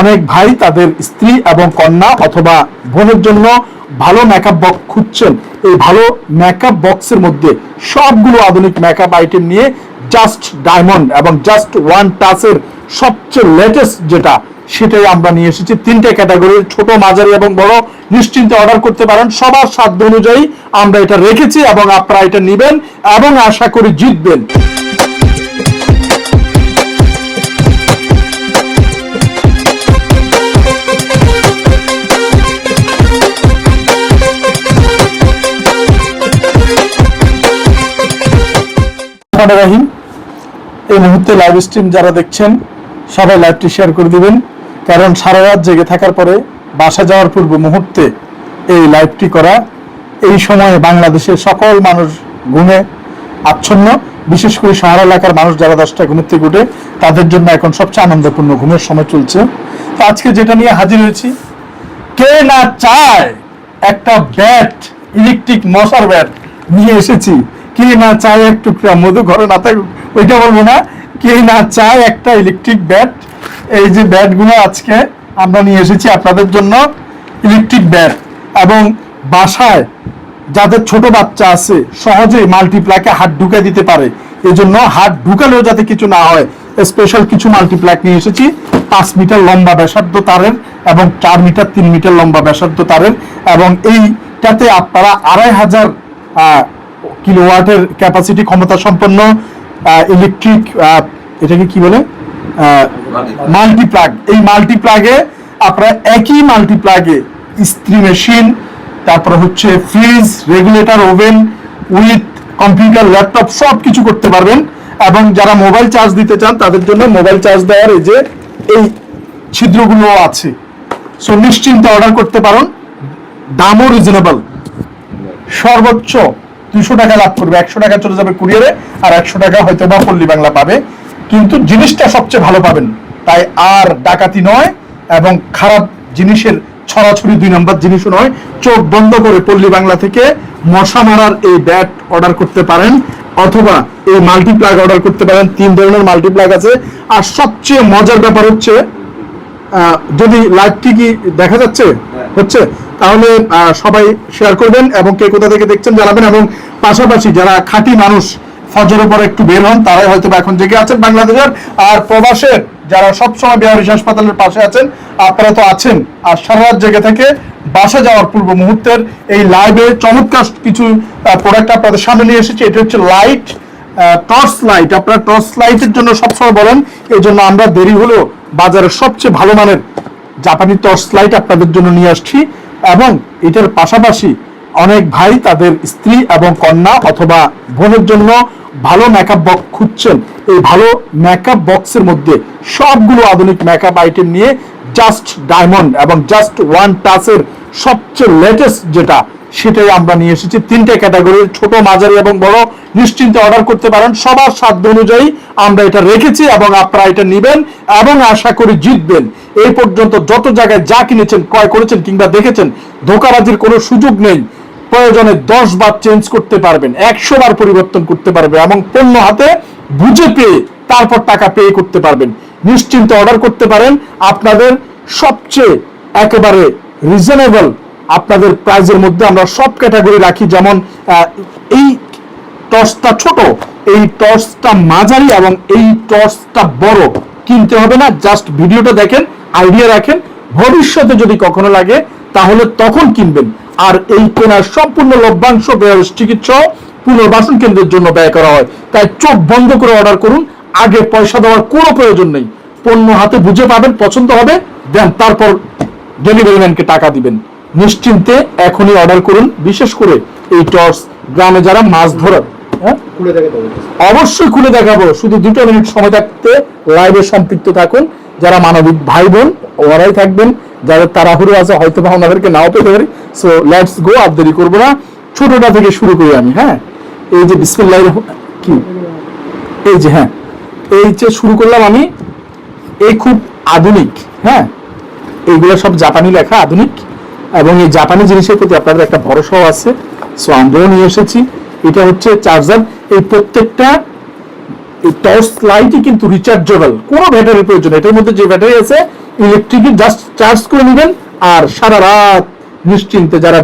অনেক ভাই তাদের স্ত্রী এবং কন্যা অথবা বোনের জন্য ভালো মেকআপ বক্স খুঁজছেন। এই ভালো মেকআপ বক্সের মধ্যে সবগুলো আধুনিক মেকআপ আইটেম নিয়ে জাস্ট ডায়মন্ড এবং জাস্ট ওয়ান টাচের সবচেয়ে লেটেস্ট যেটা, সেটাই আমরা নিয়ে এসেছি। তিনটে ক্যাটাগরির ছোট, মাঝারি এবং বড় নিশ্চিন্তে অর্ডার করতে পারেন। সবার সাধ্য অনুযায়ী আমরা এটা রেখেছি এবং আপনারা এটা নেবেন এবং আশা করি জিতবেন। রহমানির রহিম। এই মুহূর্তে লাইভ স্ট্রিম যারা দেখছেন, সবাই লাইভটি শেয়ার করে দিবেন। কারণ সারা রাত জেগে থাকার পরে বাসা যাওয়ার পূর্ব মুহূর্তে এই লাইভটি করা এই সময়ে বাংলাদেশের সকল মানুষ ঘুমে আচ্ছন্ন। বিশেষ করে শহর এলাকার মানুষ যারা দশটা ঘুমের থেকে উঠে, তাদের জন্য এখন সবচেয়ে আনন্দপূর্ণ ঘুমের সময় চলছে। তো আজকে যেটা নিয়ে হাজির হয়েছি, কে না চায় একটা ব্যাট ইলেকট্রিক মশার ব্যাট নিয়ে এসেছি। কে না চায় এক টুকরা মধু? ঘরে না থাকুক ওইটা বলব না। কে না চায় একটা ইলেকট্রিক ব্যাট এই যে ব্যাটগুলো আজকে আমরা নিয়ে এসেছি আপনাদের জন্য ইলেকট্রিক ব্যাট এবং বাসায় যাদের ছোট বাচ্চা আছে, সহজেই মাল্টিপ্লাকে হাত ঢুকে দিতে পারে। এই জন্য হাত ঢুকালেও যাতে কিছু না হয় স্পেশাল কিছু মাল্টিপ্লাক নিয়ে এসেছি। পাঁচ মিটার লম্বা ব্যাসার্ধ তারের এবং চার মিটার, তিন মিটার লম্বা ব্যাসার্ধ তারের। এবং এইটাতে আপনারা আড়াই হাজার কিলোওয়াটের ক্যাপাসিটি ক্ষমতা সম্পন্ন ইলেকট্রিক এটাকে কি বলে? মাল্টিপ্লাগ এই মাল্টিপ্লাগে আপনারা একই মাল্টিপ্লাগে ইস্ত্রি মেশিন তারপর হচ্ছে fridge regulator oven with computer laptop সব কিছু করতে পারবেন। এবং যারা মোবাইল চার্জ দিতে চান, তাদের জন্য মোবাইল চার্জ দেওয়ার এই যে, এই ছিদ্রগুলো আছে। সো নিশ্চিন্তে অর্ডার করতে পারেন। দামও রিজনেবল সর্বোচ্চ দুশো টাকা লাভ করবে, একশো টাকা চলে যাবে কুরিয়ারে আর একশো টাকা হয়তো বা পল্লী বাংলা পাবে। কিন্তু জিনিসটা সবচেয়ে ভালো পাবেন, তাই আর ডাকাতি নয় এবং খারাপ জিনিসের ছড়াছড়ি দুই নম্বর জিনিসও নয়, চোখ বন্ধ করে পল্লী বাংলা থেকে মশা মারার এই ব্যাট অর্ডার করতে পারেন অথবা এই মাল্টিপ্লাগ অর্ডার করতে পারেন, তিন ধরনের মাল্টিপ্লাগ আছে। আর সবচেয়ে মজার ব্যাপার হচ্ছে যদি লাইভটি কি দেখা যাচ্ছে, হচ্ছে তাহলে সবাই শেয়ার করবেন এবং কে কোথা থেকে দেখছেন জানাবেন এবং পাশাপাশি যারা খাঁটি মানুষ ফজরের পর একটু বের হন, তারাই হয়তো এখন জেগে আছেন বাংলাদেশের। আর প্রবাসের যারা সবসময় বিহারিস হাসপাতালের পাশে আছেন, আপনারা তো আছেন, আর সারা রাত জেগে থেকে বাসা যাওয়ার পূর্ব মুহূর্তের এই লাইভে চমৎকার কিছু প্রোডাক্ট আপনাদের সামনে নিয়ে এসেছি। এটা হচ্ছে লাইট টর্চ লাইট আপনারা টর্চ লাইটের জন্য সবসময় বলেন, এই জন্য আমরা দেরি হলেও বাজারের সবচেয়ে ভালো মানের জাপানি টর্চ লাইট আপনাদের জন্য নিয়ে আসছি। এবং এটার পাশাপাশি অনেক ভাই তাদের স্ত্রী এবং কন্যা অথবা বোনের জন্য ভালো মেকআপ বক্স খুঁজছেন। এই ভালো মেকআপ বক্সের মধ্যে সবগুলো আধুনিক মেকআপ আইটেম নিয়ে জাস্ট ডায়মন্ড এবং জাস্ট ওয়ান টাচের সবচেয়ে লেটেস্ট যেটা সেটাই আমরা নিয়ে এসেছি। তিনটে ক্যাটাগরির ছোট, মাঝারি এবং বড়, নিশ্চিন্তে অর্ডার করতে পারেন। সবার সাধ্য অনুযায়ী আমরা এটা রেখেছি এবং আপনারা এটা নেবেন এবং আশা করি জিতবেন। এই পর্যন্ত যত জায়গায় যা কিনেছেন, ক্রয় করেছেন কিংবা দেখেছেন, ধোকাবাজির কোনো সুযোগ নেই। প্রয়োজনে দশ বার চেঞ্জ করতে পারবেন, একশো বার পরিবর্তন করতে পারবেন এবং পণ্য হাতে বুঝে পেয়ে তারপর টাকা পে করতে পারবেন। নিশ্চিন্তে অর্ডার করতে পারেন। আপনাদের সবচেয়ে একেবারে রিজনেবল আপনাদের প্রাইজের মধ্যে আমরা সব ক্যাটাগরি রাখি। যেমন এই টর্চটা ছোট, এই টর্চটা মাঝারি এবং এই টর্চটা বড়। কিনতে হবে না জাস্ট ভিডিওটা দেখেন আইডিয়া রাখেন। ভবিষ্যতে যদি কখনো লাগে, তাহলে তখন কিনবেন। আর এই কেনার সম্পূর্ণ লভ্যাংশ চিকিৎসা পুনর্বাসন কেন্দ্রের জন্য ব্যয় করা হয়। তাই চোখ বন্ধ করে অর্ডার করুন। আগে পয়সা দেওয়ার কোনো প্রয়োজন নেই। পণ্য হাতে বুঝে পাবেন, পছন্দ হবে, দেন তারপর ডেলিভারি ম্যানকে টাকা দিবেন। নিশ্চিন্তে এখনই অর্ডার করুন। বিশেষ করে এই টর্চ গ্রামে যারা মাছ ধরার হ্যাঁ? অবশ্যই খুলে দেখাবো। শুধু দুটো মিনিট সময় থাকতে লাইভে সম্পৃক্ত থাকুন। যারা মানবিক ভাই বোন ওরাই থাকবেন। যাদের তাড়াহুড়ো আছে হয়তো বা ওনাদেরকে নাও পেতে পারি। সো লেটস গো আর দেরি করব না। ছোটটা থেকে শুরু করি আমি হ্যাঁ? এই যে বিসমিল্লাহ কি? এই যে হ্যাঁ। এই যে শুরু করলাম আমি এই খুব আধুনিক হ্যাঁ? এইগুলো সব জাপানি লেখা আধুনিক। এবং এই জাপানি জিনিসের প্রতি আপনাদের একটা ভরসাও আছে। সো আমরাও নিয়ে এসেছি। এটা হচ্ছে চার্জার এই প্রত্যেকটা এই টর্চ লাইটই কিন্তু রিচার্জেবল কোনো ব্যাটারির প্রয়োজন এটার মধ্যে যে ব্যাটারি আছে ইলেকট্রিক জাস্ট চার্জ করে নেবেন আর সারা রাত নিশ্চিন্তে যারা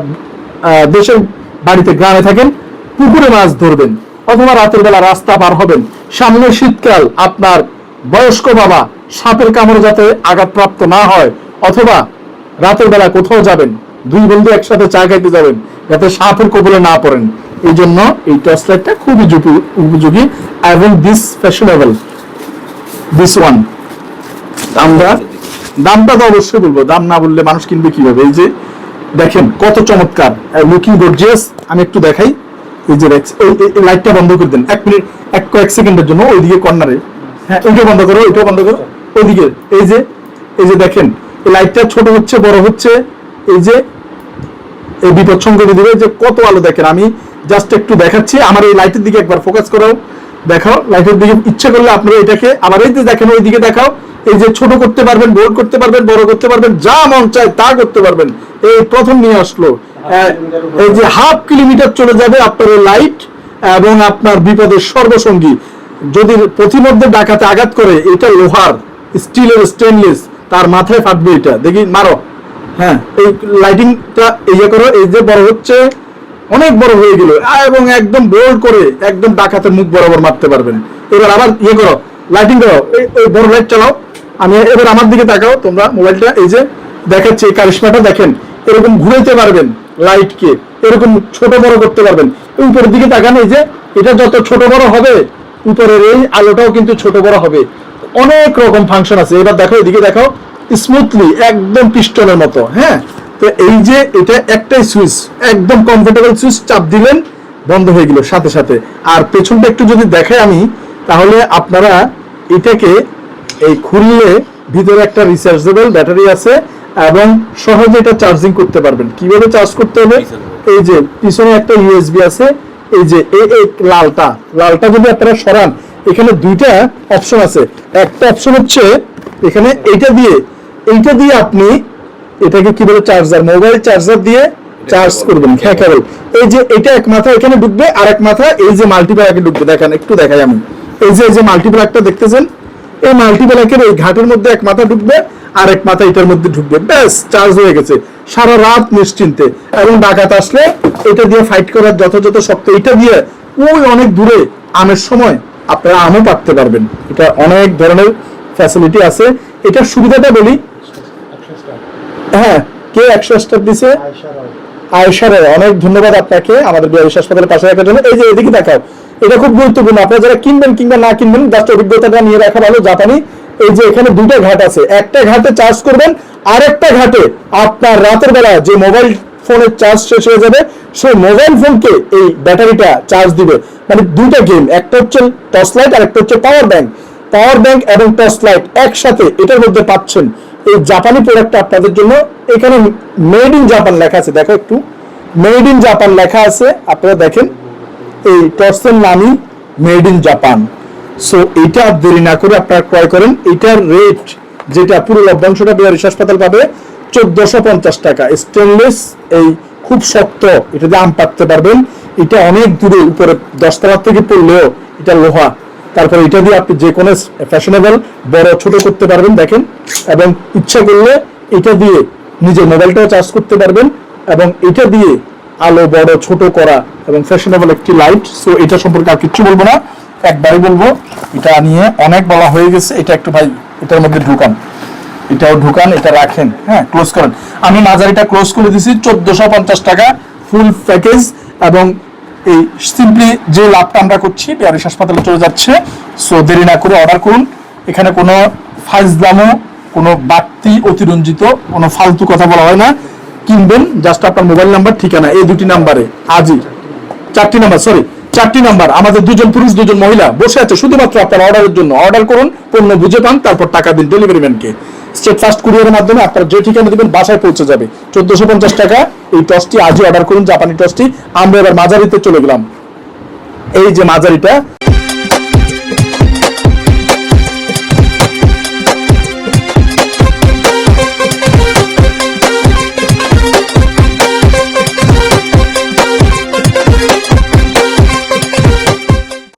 দেশের বাড়িতে গ্রামে থাকেন, পুকুরে মাছ ধরবেন অথবা রাতের বেলা রাস্তা পার হবেন। সামনে শীতকাল, আপনার বয়স্ক বাবা সাপের কামড়ে যাতে আঘাতপ্রাপ্ত না হয় অথবা রাতের বেলা কোথাও যাবেন, দুই বন্ধু একসাথে চা খাইতে যাবেন, যাতে সাপের কবলে না পড়েন। এই জন্য এই টর্চ লাইটটা খুবই উপযোগী- এবং দিস ফ্যাশনেবল দিস ওয়ান আমরা দামটা তো অবশ্যই বলব, দাম না বললে মানুষ কিনবে কীভাবে? এই যে দেখেন কত চমৎকার লুকিং গর্জিয়াস আমি একটু দেখাই, এই যে এই লাইটটা বন্ধ করে দেন। এক মিনিট, এক কয়েক সেকেন্ডের জন্য ওইদিকে কর্নারে হ্যাঁ ওইটা বন্ধ করো ওইটা বন্ধ করো। ওইদিকে, এই যে এই যে দেখেন লাইটটা ছোট হচ্ছে বড় হচ্ছে এই যে এই বিপদ সংকেত দিবে যে কত আলো দেখেন। আমি জাস্ট একটু দেখাচ্ছি আমার এই লাইটের দিকে একবার ফোকাস করাও দেখাও লাইটের দিকে ইচ্ছে করলে আপনারা এটাকে আবার এই যে দেখেন ওই দিকে দেখাও এই যে ছোট করতে পারবেন বোল্ড করতে পারবেন বড় করতে পারবেন যা মন চায় তা করতে পারবেন। এই প্রথম নিয়ে আসলো। এই যে হাফ কিলোমিটার চলে যাবে আপনার এই লাইট এবং আপনার বিপদের সর্বসঙ্গী। যদি প্রতিমধ্যে ডাকাতে আঘাত করে এটা লোহার স্টিলের স্টেনলেস তার মাথায় ফাটবে এটা। দেখি, মারো। হ্যাঁ এই লাইটিংটা ইয়ে করো, এই যে বড় হচ্ছে, অনেক বড় হয়ে গেল। এবং একদম বোল্ড করে, একদম ডাকাতের মুখ বরাবর মারতে পারবেন এবার আবার ইয়ে করো লাইটিং করো। এই- বড় লাইট চালাও। আমি এবার আমার দিকে তাকাও, তোমরা মোবাইলটা এই যে দেখাচ্ছি, এই কারিশমাটা দেখেন। এরকম ঘুরাইতে পারবেন লাইটকে এরকম ছোট বড় করতে পারবেন। উপরের দিকে তাকান, এই যে এটা যত ছোট বড় হবে, উপরের এই আলোটাও কিন্তু ছোট বড় হবে। অনেক রকম ফাংশন আছে। এবার দেখো এদিকে দেখো স্মুথলি একদম পিস্টনের মতো হ্যাঁ? তো এই যে এটা একটাই সুইচ একদম কমফোর্টেবল সুইচ চাপ দিলেন বন্ধ হয়ে গেল সাথে সাথে। আর পেছনটা একটু যদি দেখাই আমি তাহলে আপনারা এটাকে এই খুললে ভিতরে একটা রিচার্জেবল ব্যাটারি আছে এবং সহজে এটা চার্জিং করতে পারবেন। কীভাবে চার্জ করতে হবে? এই যে পিছনে একটা ইউএসবি আছে এই যে এই লালটা। লালটা যদি আপনারা সরান এখানে দুইটা অপশন আছে। একটা অপশন হচ্ছে এখানে এইটা দিয়ে। এইটা দিয়ে আপনি এটাকে কি বলে চার্জার মোবাইল চার্জার দিয়ে চার্জ করবেন হ্যাঁ কেবল এই যে এটা এক মাথা এখানে ঢুকবে, আর এক মাথা এই যে মাল্টিপ্লাকে ঢুকবে, দেখেন, একটু দেখাই আমি। এই যে এই যে মাল্টিপ্লাকটা দেখতেছেন, এই মাল্টিপ্লাকের এই ঘাটের মধ্যে এক মাথা ঢুকবে, আর এক মাথা এটার মধ্যে ঢুকবে। ব্যাস চার্জ হয়ে গেছে। সারা রাত নিশ্চিন্তে। এবং ডাকাত আসলে এটা দিয়ে ফাইট করার যথাযথ শক্ত এটা দিয়ে ওই অনেক দূরে আমের সময় আপনারা আমও পাততে পারবেন। এটা অনেক ধরনের ফ্যাসিলিটি আছে। এটার সুবিধাটা বলি। হ্যাঁ কে একশো স্টার দিছে? আয়সা রায়। অনেক ধন্যবাদ আপনাকে আমাদের বিহারিস হাসপাতালের পাশে রাখার জন্য। এই যে, এদিকে দেখাও। এটা খুব গুরুত্বপূর্ণ। আপনারা যারা কিনবেন কিংবা না কিনবেন জাস্ট অভিজ্ঞতাটা নিয়ে রাখা ভালো, জাপানি। এই যে, এখানে দুটো ঘাট আছে। একটা ঘাটে চার্জ করবেন, আরেকটা ঘাটে আপনার রাতের বেলা যে মোবাইল ফোনের চার্জ শেষ হয়ে যাবে। সেই মোবাইল ফোনকে এই ব্যাটারিটা চার্জ দিবে। মানে দুইটা গেম একটা হচ্ছে টর্চ লাইট আর একটা হচ্ছে পাওয়ার ব্যাংক পাওয়ার ব্যাংক এবং টর্চ লাইট একসাথে এটার মধ্যে পাচ্ছেন এই জাপানি প্রোডাক্টটা আপনাদের জন্য। এখানে মেড ইন জাপান লেখা আছে, দেখো একটু। মেড ইন জাপান লেখা আছে, আপনারা দেখেন। এই টর্চের নামই মেড ইন জাপান সো এটা দেরি না করে আপনারা ক্রয় করেন। এটার রেট যেটা পুরো লভ্যাংশটা বিহারিস হাসপাতাল পাবে চোদ্দশো পঞ্চাশ টাকা। স্টেনলেস এই খুব শক্ত, এটা দিয়ে আম পাততে পারবেন। এটা অনেক দূরে, উপরে দশতলা থেকে পড়লেও এটা লোহা। তারপরে এটা দিয়ে আপনি যে কোনো ফ্যাশনেবল বড়, ছোট করতে পারবেন, দেখেন। এবং ইচ্ছা করলে এটা দিয়ে নিজের মোবাইলটাও চার্জ করতে পারবেন। এবং এটা দিয়ে আলো, বড়, ছোট করা এবং ফ্যাশনেবল একটি লাইট সো এটা সম্পর্কে আর কিচ্ছু বলব না। একবারই বলব, এটা নিয়ে অনেক বলা হয়ে গেছে। এটা একটু ভাই, এটার মধ্যে ঢুকান। এটাও ঢুকান, এটা রাখেন হ্যাঁ ক্লোজ করেন। আমি মাঝারিটা ক্লোজ করে দিছি, চোদ্দশো পঞ্চাশ টাকা ফুল প্যাকেজ এবং এই সিম্পলি যে লাভটা আমরা করছি বিহারিস হাসপাতালে চলে যাচ্ছে। সো দেরি না করে অর্ডার করুন। এখানে কোনো ফাইজলামো কোনো বাড়তি অতিরঞ্জিত, কোনো ফালতু কথা বলা হয় না। কিনবেন জাস্ট আপনার মোবাইল নাম্বার ঠিকানা, এই দুটি নাম্বারে আজই চারটি নাম্বার সরি চারটি নাম্বার আমাদের দুজন পুরুষ, দুজন মহিলা বসে আছে, শুধুমাত্র আপনার অর্ডারের জন্য। অর্ডার করুন, পণ্য বুঝে পান, তারপর টাকা দিন ডেলিভারি ম্যানকে স্টেট ফার্স্ট কুরিয়ারের মাধ্যমে আপনারা যে ঠিকানা দেবেন বাসায় পৌঁছে যাবে। চোদ্দশো পঞ্চাশ টাকা এই টসটি আজই অর্ডার করুন জাপানি টসটি আমরা এবার মাঝারিতে চলে গেলাম। এই যে মাঝারিটা